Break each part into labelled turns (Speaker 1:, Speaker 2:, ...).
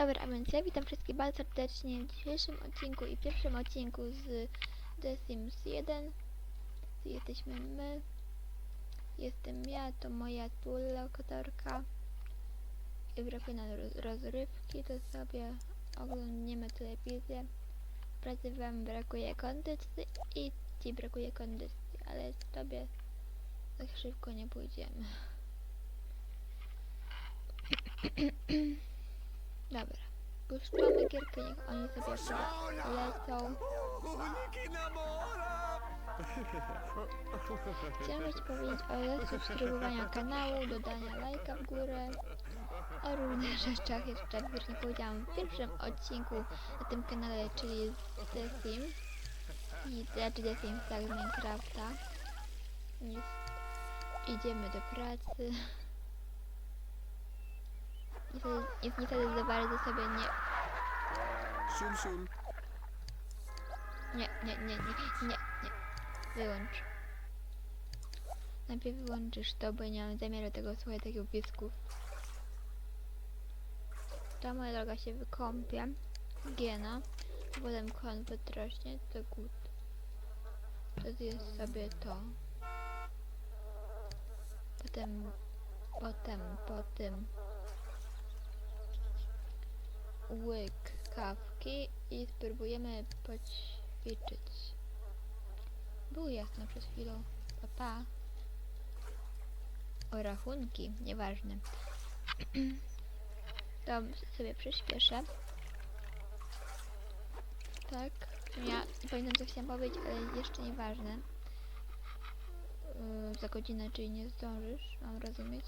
Speaker 1: Dobra, a więc ja witam wszystkich bardzo serdecznie w dzisiejszym odcinku i pierwszym odcinku z The Sims 1. Jesteśmy my. Jestem ja, to moja współlokatorka. I brakuje nam roz rozrywki, to sobie oglądniemy telewizję. Pracy wam brakuje kondycji i ci brakuje kondycji, ale tobie tak szybko nie pójdziemy. Dobra. Puszczamy gierkę, niech oni sobie lecą. Chciałam Ci powiedzieć o subskrybowania kanału, dodania lajka w górę, o różnych rzeczach, jeszcze już nie powiedziałam w pierwszym odcinku na tym kanale, czyli z The Sims i znaczy The Sims tak z Minecrafta. Nic. Idziemy do pracy. Niestety, niestety za bardzo sobie nie. Nie, nie, nie, nie, nie, nie. Wyłącz. Najpierw wyłączysz to, bo nie mam zamiaru tego słuchać takiego pisków. To moja droga się wykąpie. Giena. Potem konfet rośnie, to gut. To zjedz sobie to. Potem, potem, po tym łyk kawki i spróbujemy poćwiczyć. Było jasno przez chwilę. Papa. O rachunki, nieważne. to sobie przyspieszę. Tak. Ja pamiętam co chciałam powiedzieć, ale jeszcze nieważne. Yy, za godzinę, czyli nie zdążysz, mam rozumieć.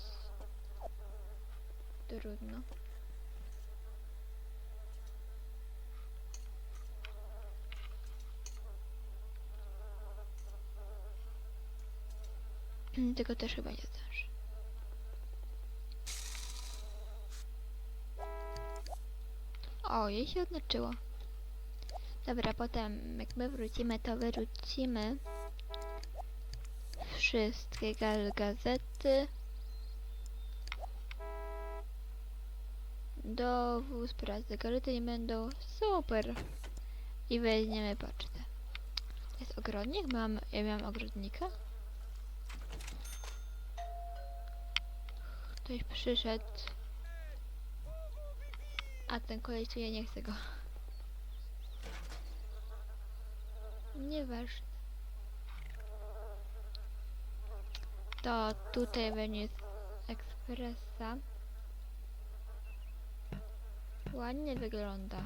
Speaker 1: Trudno. Tego też chyba nie zdążę. O, jej się odznaczyło. Dobra, potem jak my wrócimy, to wyrzucimy wszystkie gazety do wóz pracy. Gazety nie będą super. I weźmiemy pocztę. Jest ogrodnik? Mam, ja miałam ogrodnika? Ktoś przyszedł. A ten koleś tu ja nie chcę go. Nieważne. To tutaj będzie ekspresa. Ładnie wygląda.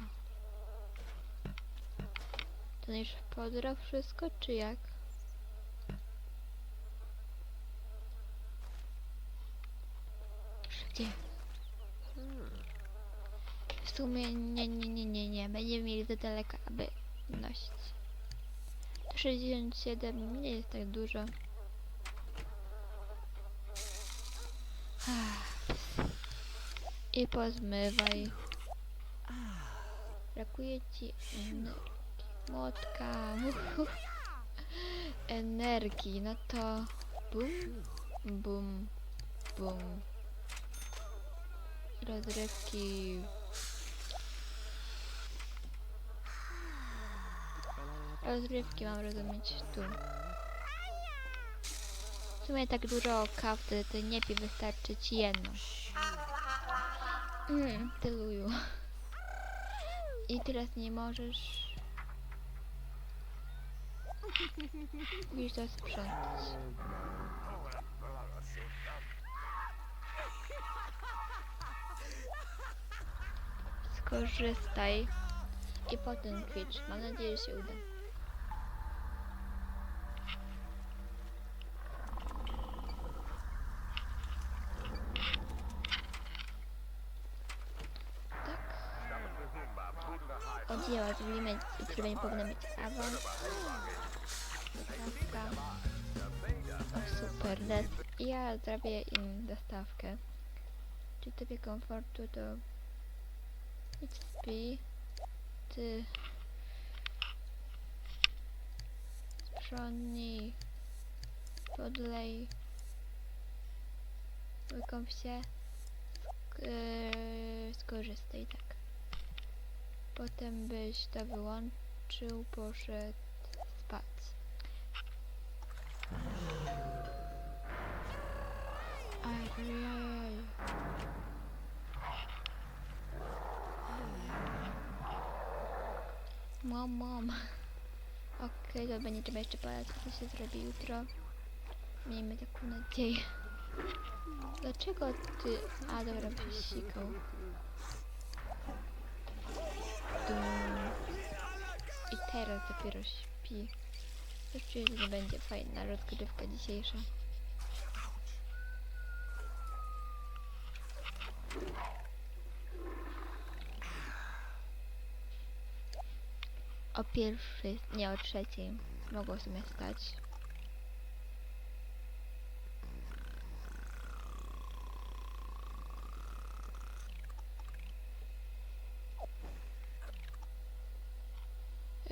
Speaker 1: To już podra wszystko, czy jak? Gdzie? W sumie nie, nie, nie, nie, nie. Będziemy mieli za daleko, aby nosić. To 67 nie jest tak dużo. Ach. I pozmywaj. Brakuje ci energii. Młotka. Energii. No to bum, bum, bum rozrywki. Rozrywki mam rozumieć tu. W sumie tak dużo kaw to, nie pi wystarczy ci jedno. Mm, tyluju. I teraz nie możesz... Musisz to sprzątać. Skorzystaj i potem kwicz. Mam nadzieję, że się uda. Tak. Odjęła, zrobimy, który powinno być awans. O super, let. Ja zrobię im dostawkę. Czy tobie komfortu to Spij. Ty. Sprzątnij. Podlej. Wykąp się. Yy, skorzystaj, tak. Potem byś to wyłączył, poszedł spać. Mom, mom. Okej, dobra, nie trzeba jeszcze patrzeć, co się zrobi jutro. Miejmy taką nadzieję. Dlaczego ty... A, dobra, byś sikał. Dum. I teraz dopiero śpi. Już czuję, że będzie fajna rozgrywka dzisiejsza. O pierwszej, nie o trzeciej mogło w sumie stać.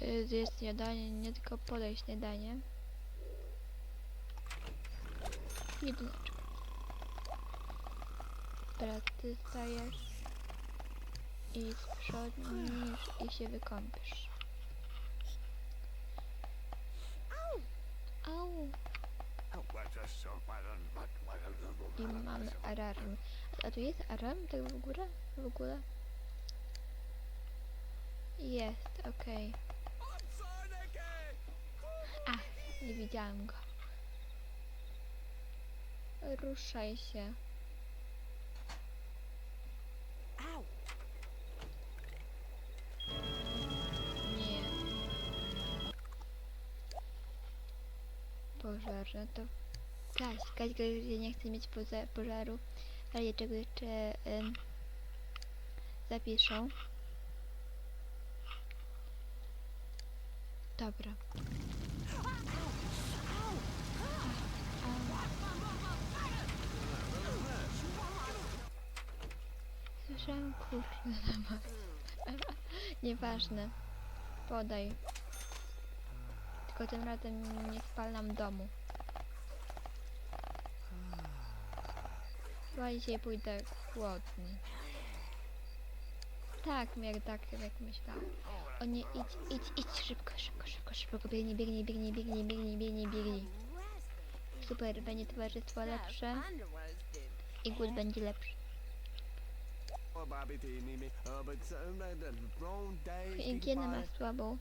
Speaker 1: Y, Jest śniadanie, nie tylko podaj śniadanie. Jedyneczka. Teraz ty stajesz i sprzątniesz i się wykąpisz. Alarm. A, tu jest alarm tak w ogóle? W ogóle? Jest, okej. A, nie widziałam go. Ruszaj się. Nie. Pożarze to gaś, gaś, ja nie chcę mieć pożaru. Ale czego jeszcze ym, zapiszą. Dobra. Słyszałem kurczę. Nieważne. Podaj. Tylko tym razem nie spalam domu. Chyba dzisiaj pójdę głodny. Tak, jak tak, jak myślałam. O nie, idź, idź, idź, szybko, szybko, szybko, szybko, biegnij, biegnij, biegnij, biegnij, biegnij, biegnij, biegnij. Super, będzie towarzystwo lepsze i głód będzie lepszy. Higienę ma słabą.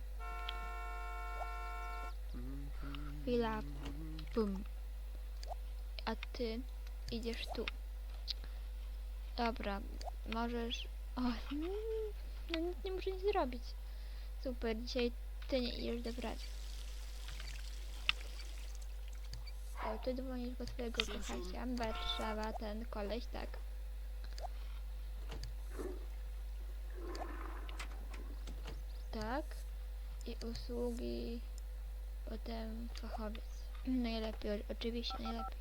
Speaker 1: Chwila, bum. A ty idziesz tu. Dobra, możesz... O, mm, no nic nie muszę nic zrobić. Super, dzisiaj ty nie idziesz do pracy. O, ty dzwonisz do swojego kochacia. Warszawa, ten koleś, tak. Tak. I usługi. Potem fachowiec. Najlepiej, oczywiście najlepiej.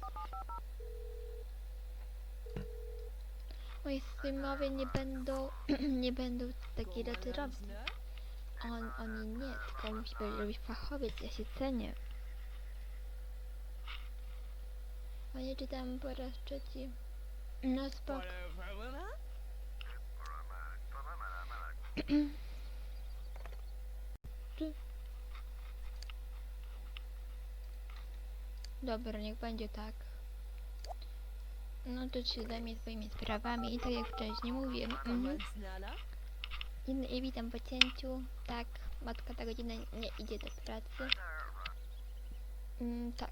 Speaker 1: Moi synowie nie będą, nie będą taki ratyrowcy. On, oni nie, tylko musi robić fachowiec, ja się cenię. A nie czytam po raz trzeci. No spoko. Dobra, niech będzie tak. No to się zajmie swoimi sprawami i tak jak wcześniej mówiłem. Mhm. I witam po cięciu. Tak, matka ta godzina nie idzie do pracy. Mm, tak,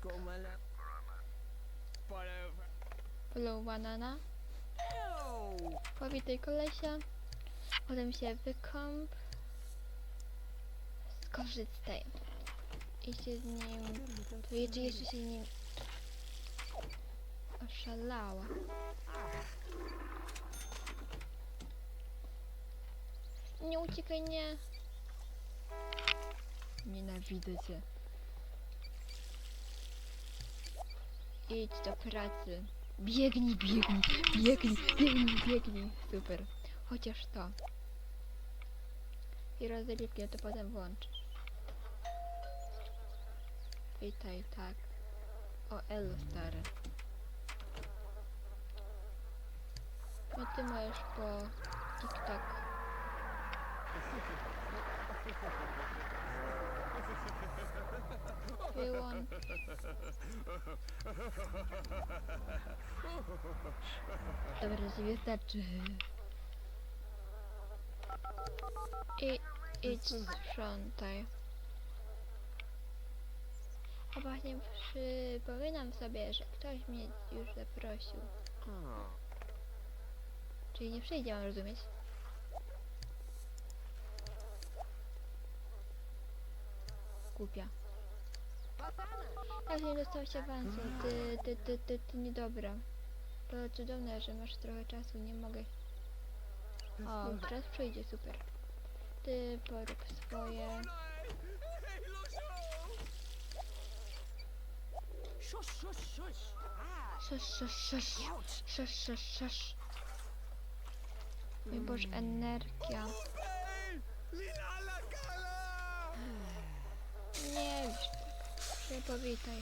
Speaker 1: follow banana. Powitaj kolesia. Potem się wykąp. Skorzystaj. I się z nim... To jeszcze, się nim... Oszalała. Nie uciekaj, nie. Nienawidzę cię. Idź do pracy. Biegnij, biegnij, biegnij, biegnij, biegnij. Super. Chociaż to. I rozrywki to potem włączysz. Witaj, tak. O, elo, stary. No ty masz po TikTok. Wyłącz. Dobra, sobie wystarczy. I idź sprzątaj. A właśnie przypominam sobie, że ktoś mnie już zaprosił. Czyli nie przyjdzie, mam rozumieć. Głupia. Jak nie dostał się awansu? Ty, ty, ty, ty, ty niedobra. To cudowne, że masz trochę czasu, nie mogę. O, teraz przyjdzie, super. Ty porób swoje.
Speaker 2: Shush, shush, shush. Ah,
Speaker 1: Szasz, szasz, szasz.
Speaker 2: ouch.
Speaker 1: Szasz, szasz, szasz. Mój Boże, energia. Nie już tak. Przepowitaj.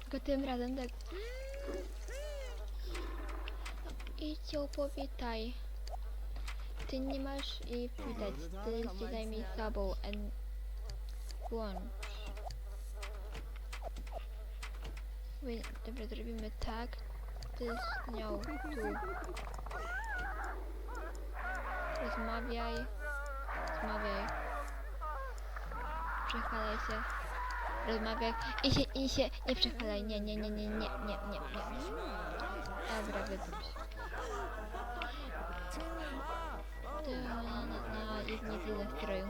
Speaker 1: Tylko tym razem tak. No, idź ją powitaj. Ty nie masz jej widać. Ty się zajmij sobą. En... Włącz. Dobra, zrobimy tak. Ty z nią tu. Rozmawiaj. Rozmawiaj. Przechwalaj się. Rozmawiaj. I się, i się. Nie przechwalaj. Nie, nie, nie, nie, nie, nie, nie, nie. Dobra, wydup się. Jest nie tyle w stroju.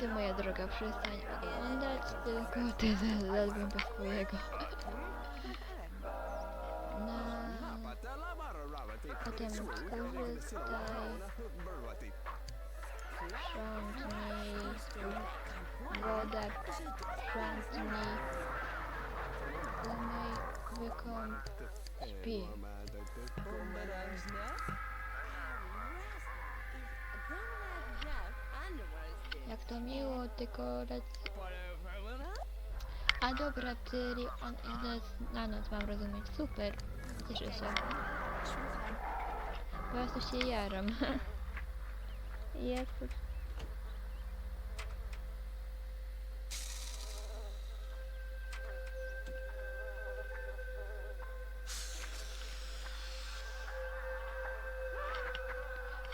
Speaker 1: Ty, moja droga, przestań oglądać, tylko ty zadzwoń po swojego. Sprzątnij, wodę sprzątnij, umyj, wykąp, śpi. Jak to miło, tylko lec... A dobra, czyli on idzie na noc, mam rozumieć. Super, cieszę się. Prostu się jaram. Jest.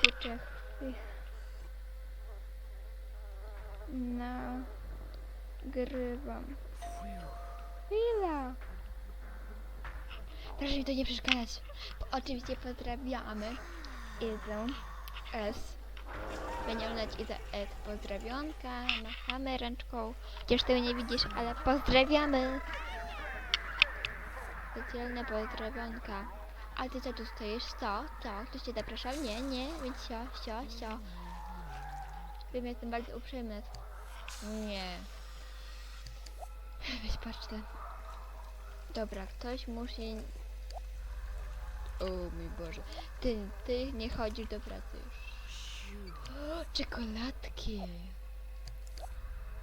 Speaker 1: Kurczę, Nagrywam. Chwila. Proszę mi to nie przeszkadzać. Oczywiście pozdrawiamy Izę S. Dać Izę S pozdrawionka. Machamy ręczką. Chociaż tego nie widzisz, ale pozdrawiamy. Specjalne pozdrawionka. A ty co tu stoisz? Co? Co? Ktoś cię zapraszał? Nie, nie, więc sio, sio, sio. Wiem, jestem bardzo uprzejmy. Nie. Weź patrzcie. Dobra, ktoś musi... O mój Boże. Ty, ty nie chodzisz do pracy już. O, czekoladki.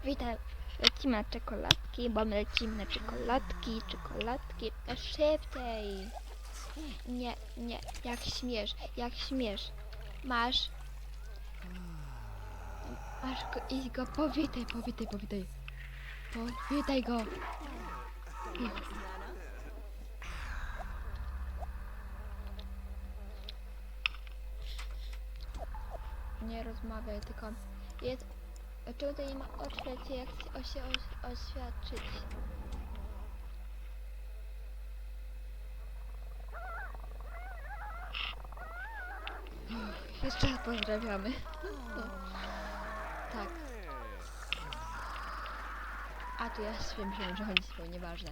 Speaker 1: Witaj. Lecimy na czekoladki, bo my lecimy na czekoladki, czekoladki. A szybciej. Nie, nie, jak śmiesz, jak śmiesz. Masz. Masz go, idź go, powitaj, powitaj, powitaj. Powitaj go. Nie rozmawiaj, tylko jest... To nie ma oświadczyć, jak się, oświadczyć? Jeszcze raz pozdrawiamy. Tak. A tu ja wiem, że bo nieważne.